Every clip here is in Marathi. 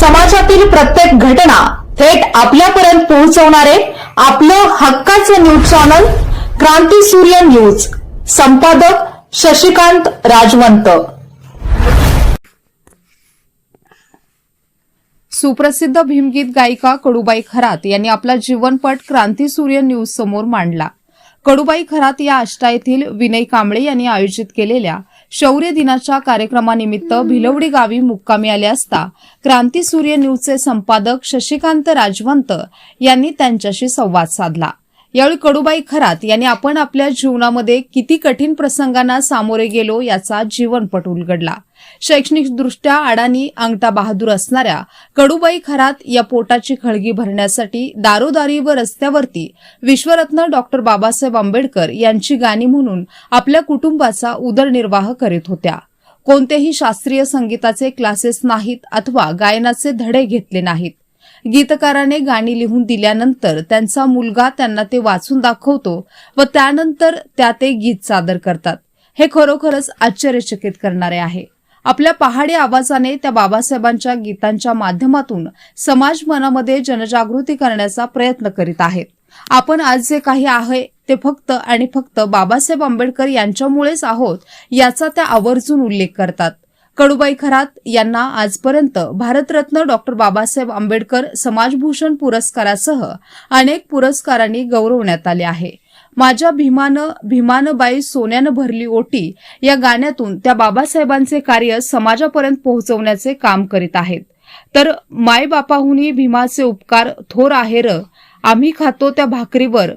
समाजातील प्रत्येक घटना थेट आपल्यापर्यंत पोहोचवणारे आपलं हक्काचं न्यूज चॅनल क्रांती सूर्य न्यूज. संपादक शशिकांत राजवंत. सुप्रसिद्ध भीमगीत गायिका कडूबाई खरात यांनी आपला जीवनपट क्रांती सूर्य न्यूज समोर मांडला. कडूबाई खरात या आष्टा येथील विनय कांबळे यांनी आयोजित केलेल्या शौर्य दिनाच्या कार्यक्रमानिमित्त भिलवडी गावी मुक्कामी आले असता क्रांती सूर्य न्यूजचे संपादक शशिकांत राजवंत यांनी त्यांच्याशी संवाद साधला. यावेळी कडूबाई खरात यांनी आपण आपल्या जीवनामध्ये किती कठीण प्रसंगांना सामोरे गेलो याचा जीवनपट उलगडला. शैक्षणिकदृष्ट्या अडाणी अंगठा बहादूर असणाऱ्या कडूबाई खरात या पोटाची खळगी भरण्यासाठी दारोदारी व रस्त्यावरती विश्वरत्न डॉक्टर बाबासाहेब आंबेडकर यांची गाणी म्हणून आपल्या कुटुंबाचा उदरनिर्वाह करीत होत्या. कोणतेही शास्त्रीय संगीताचे क्लासेस नाहीत अथवा गायनाचे धडे घेतले नाहीत. गीतकाराने गाणी लिहून दिल्यानंतर त्यांचा मुलगा त्यांना ते वाचून दाखवतो व त्यानंतर त्या ते गीत सादर करतात. हे खरोखरच आश्चर्यचकित करणारे आहे. आपल्या पहाडी आवाजाने त्या बाबासाहेबांच्या गीतांच्या माध्यमातून समाज मनामध्ये जनजागृती करण्याचा प्रयत्न करीत आहेत. आपण आज जे काही आहे ते फक्त आणि फक्त बाबासाहेब आंबेडकर यांच्यामुळेच आहोत याचा त्या आवर्जून उल्लेख करतात. कडुबाई खरात यांना आजपर्यंत भारतरत्न डॉक्टर बाबासाहेब आंबेडकर समाजभूषण पुरस्कारासह अनेक पुरस्कारांनी गौरवण्यात आले आहे. माझ्या भीमानं भीमानं बाई सोन्यानं भरली ओटी या गाण्यातून त्या बाबासाहेबांचे कार्य समाजापर्यंत पोहोचवण्याचे काम करीत आहेत. तर मायबापाहूनही भीमाचे उपकार थोर आहे र. आम्ही खातो त्या भाकरीवर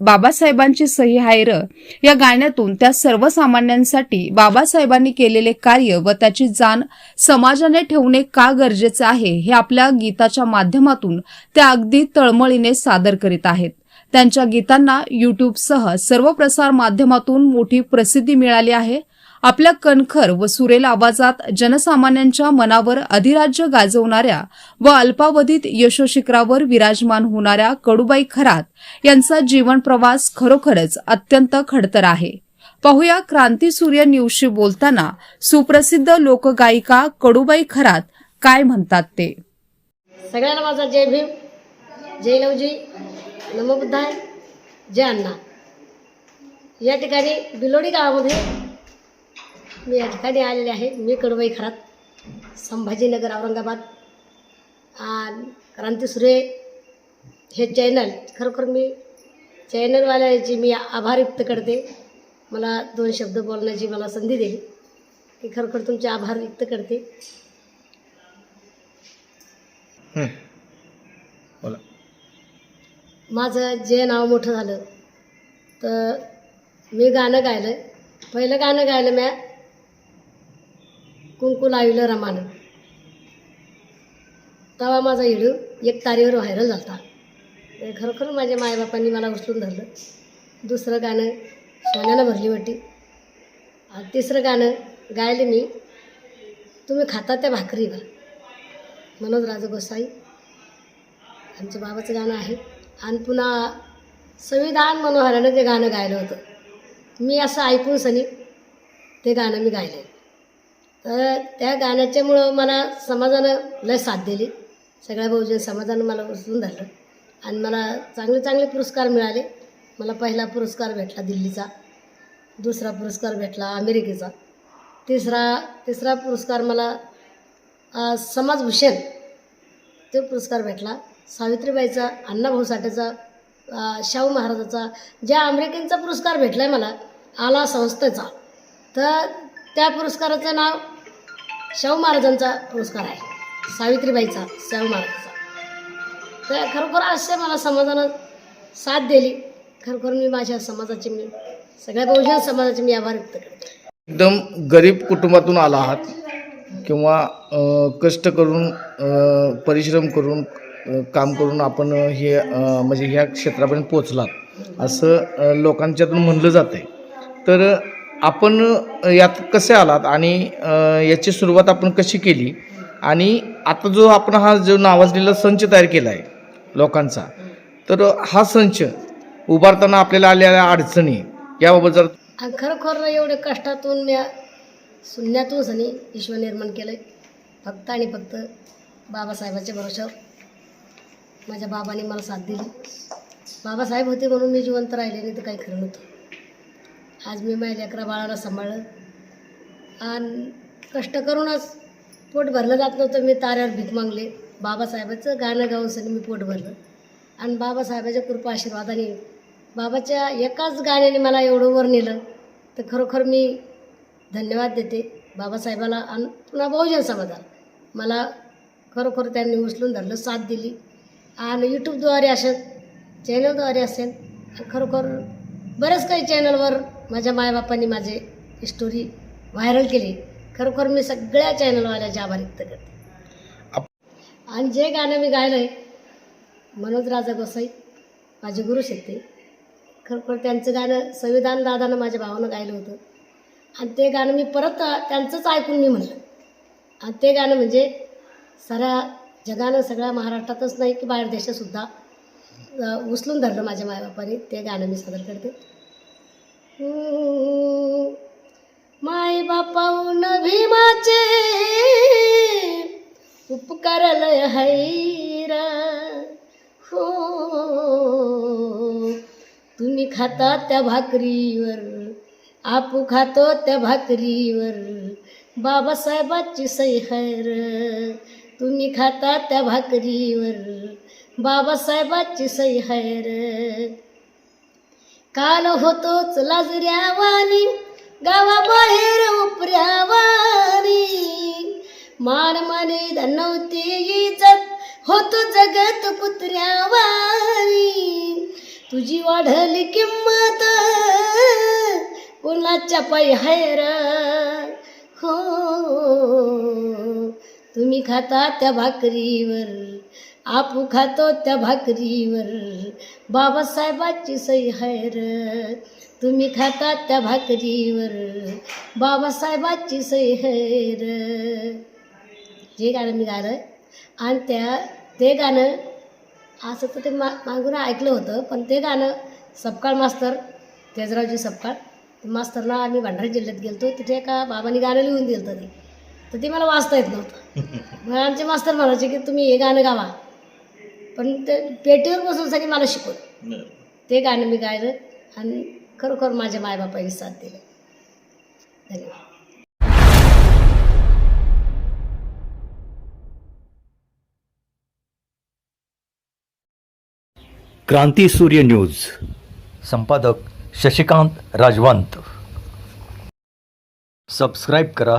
बाबासाहेबांची सही आहे र. या गाण्यातून त्या सर्वसामान्यांसाठी बाबासाहेबांनी केलेले कार्य व त्याची जाण समाजाने ठेवणे का गरजेचे आहे हे आपल्या गीताच्या माध्यमातून त्या अगदी तळमळीने सादर करीत आहेत. त्यांच्या गीतांना युट्यूबसह सर्व प्रसार माध्यमातून मोठी प्रसिद्धी मिळाली आहे. आपल्या कणखर व सुरेल आवाजात जनसामान्यांच्या मनावर अधिराज्य गाजवणाऱ्या व अल्पावधीत यशोशिखरावर विराजमान होणाऱ्या कडूबाई खरात यांचा जीवन प्रवास खरोखरच अत्यंत खडतर आहे. पाहूया क्रांती सूर्य न्यूजशी बोलताना सुप्रसिद्ध लोकगायिका कडूबाई खरात काय म्हणतात ते? सगळ्यांना माझा जय भीम जय लवजी. नमो बुद्धाय. जय अण्णा. या ठिकाणी बिलोडी गावामध्ये मी या ठिकाणी आलेले आहे. मी कडवाई खरात संभाजीनगर औरंगाबाद. आणि सुरे हे चॅनल खरोखर मी चॅनलवाल्याची मी आभार व्यक्त करते. मला दोन शब्द बोलण्याची मला संधी दिली की खरोखर तुमचे आभार व्यक्त करते. बोला. माझं जे नाव मोठं झालं तर मी गाणं गायलं पहिलं गाणं गायलं म्या कुंकू लाविलं रमानं. तेव्हा माझा हिडू एक तारीवर व्हायरल झाला खरोखर माझ्या मायबापांनी मला उचलून धरलं. दुसरं गाणं सोन्यानं भरली वाटी. आणि तिसरं गाणं गायलं मी तुम्ही खाता त्या भाकरीवर. मनोज राजा गोसाई आमच्या बाबाचं गाणं आहे. आणि पुन्हा संविधान मनोहरानं ते गाणं गायलं होतं. मी असं ऐकून सनी ते गाणं मी गायलं तर त्या गाण्याच्यामुळं मला समाजानं लय साथ दिली. सगळ्या बहुजन समाजानं मला उचलून धरलं. आणि मला चांगले चांगले पुरस्कार मिळाले. मला पहिला पुरस्कार भेटला दिल्लीचा दुसरा पुरस्कार भेटला अमेरिकेचा. तिसरा तिसरा पुरस्कार मला समाजभूषण तो पुरस्कार भेटला. सावित्रीबाईचा अण्णाभाऊ साठेचा शाहू महाराजाचा ज्या अमेरिकेचा पुरस्कार भेटला आहे मला आला संस्थेचा तर त्या पुरस्काराचं नाव शाहू महाराजांचा पुरस्कार आहे. सावित्रीबाईचा शाहू महाराजाचा. तर खरोखर असे मला समाजानं साथ दिली. खरोखर मी माझ्या समाजाची मी सगळ्या बहुजन समाजाचे मी आभार व्यक्त करते. एकदम गरीब कुटुंबातून आला आहात किंवा कष्ट करून परिश्रम करून काम करून आपण हे म्हणजे ह्या क्षेत्रापर्यंत पोचलात असं लोकांच्यातून म्हणलं जातं आहे तर आपण यात कसे आलात आणि याची सुरुवात आपण कशी केली? आणि आता जो आपण हा जो नावाजलेला संच तयार केला आहे लोकांचा तर हा संच उभारताना आपल्याला आलेल्या अडचणी याबाबत जर खरोखर एवढ्या कष्टातून मी शून्यातून सनी विश्व निर्माण केलं फक्त आणि फक्त बाबासाहेबाच्या भरोशावर माझ्या बाबाने मला साथ दिली. बाबासाहेब होते म्हणून मी जिवंत राहिले नाही तर काही खरं नव्हतं. आज मी माझ्या लेकरा बाळाला सांभाळलं. आणि कष्ट करूनच पोट भरलं जात नव्हतं. मी ताऱ्यावर भीक मागले. बाबासाहेबाचं गाणं गाऊन सनी मी पोट भरलं. आणि बाबासाहेबाच्या कृपा आशीर्वादाने बाबाच्या एकाच गाण्याने मला एवढं वर नेलं. तर खरोखर मी धन्यवाद देते. बाबासाहेबाला आणि पुन्हा बहुजन समाजाला. मला खरोखर त्यांनी उचलून धरलं साथ दिली. आणि यूट्यूबद्वारे असेल चॅनलद्वारे असेल खरोखर बरेच काही चॅनलवर माझ्या मायबापांनी माझे स्टोरी व्हायरल केली. खरोखर मी सगळ्या चॅनलवाल्या आभार व्यक्त करते. आणि जे गाणं मी गायलं आहे मनोज राजा गोसाई माझे गुरु शकते खरोखर त्यांचं गाणं संविधान दादानं माझ्या भावानं गायलं होतं. आणि ते गाणं मी परत त्यांचंच ऐकून मी म्हणलं. आणि ते गाणं म्हणजे साऱ्या जगानं सगळ्या महाराष्ट्रातच नाही की बाहेर देशातसुद्धा उचलून धरलं माझ्या मायबापाने. ते गाणं मी सादर करते. हम्म, माय बापाऊन भीमाचे उपकार लय हैरा. हो तुम्ही खाता त्या भाकरीवर आपू खातो त्या भाकरीवर बाबासाहेबाची सैहर. तुम्ही खाता त्या भाकरीवर. बाबासाहेबाची सई हैर काल होतोच लाजऱ्यावानी गावाबाहेर उपऱ्यावानी. मान माने धनवते इजत होतो जगत कुत्र्यावानी. तुझी वाढली किंमत कोणाच्या पायी हैर हो. तुम्ही खाता त्या भाकरीवर आपू खातो त्या भाकरीवर. बाबासाहेबाची सई हैर तुम्ही खाता त्या भाकरीवर. बाबासाहेबाची सई हैर जे गाणं मी गाणं आणि त्या ते गाणं असं तर ते मा मागून ऐकलं होतं पण ते गाणं सपकाळ मास्तर तेजरावजी सपकाळ मास्तरला आम्ही भंडारा जिल्ह्यात गेलतो. तिथे एका बाबांनी गाणं लिहून दिलं होतं ते. तर ते मला वाचता येत नव्हतं. मग आमचे मास्तर म्हणायचे की तुम्ही हे गाणं गावा. पण ते पेटीवर बसून सगळे मला शिकवलं. ते गाणं मी गायलं आणि खरोखर माझ्या मायबापांनी साथ दिलं. धन्यवाद. क्रांती सूर्य न्यूज. संपादक शशिकांत राजवंत. सबस्क्राईब करा.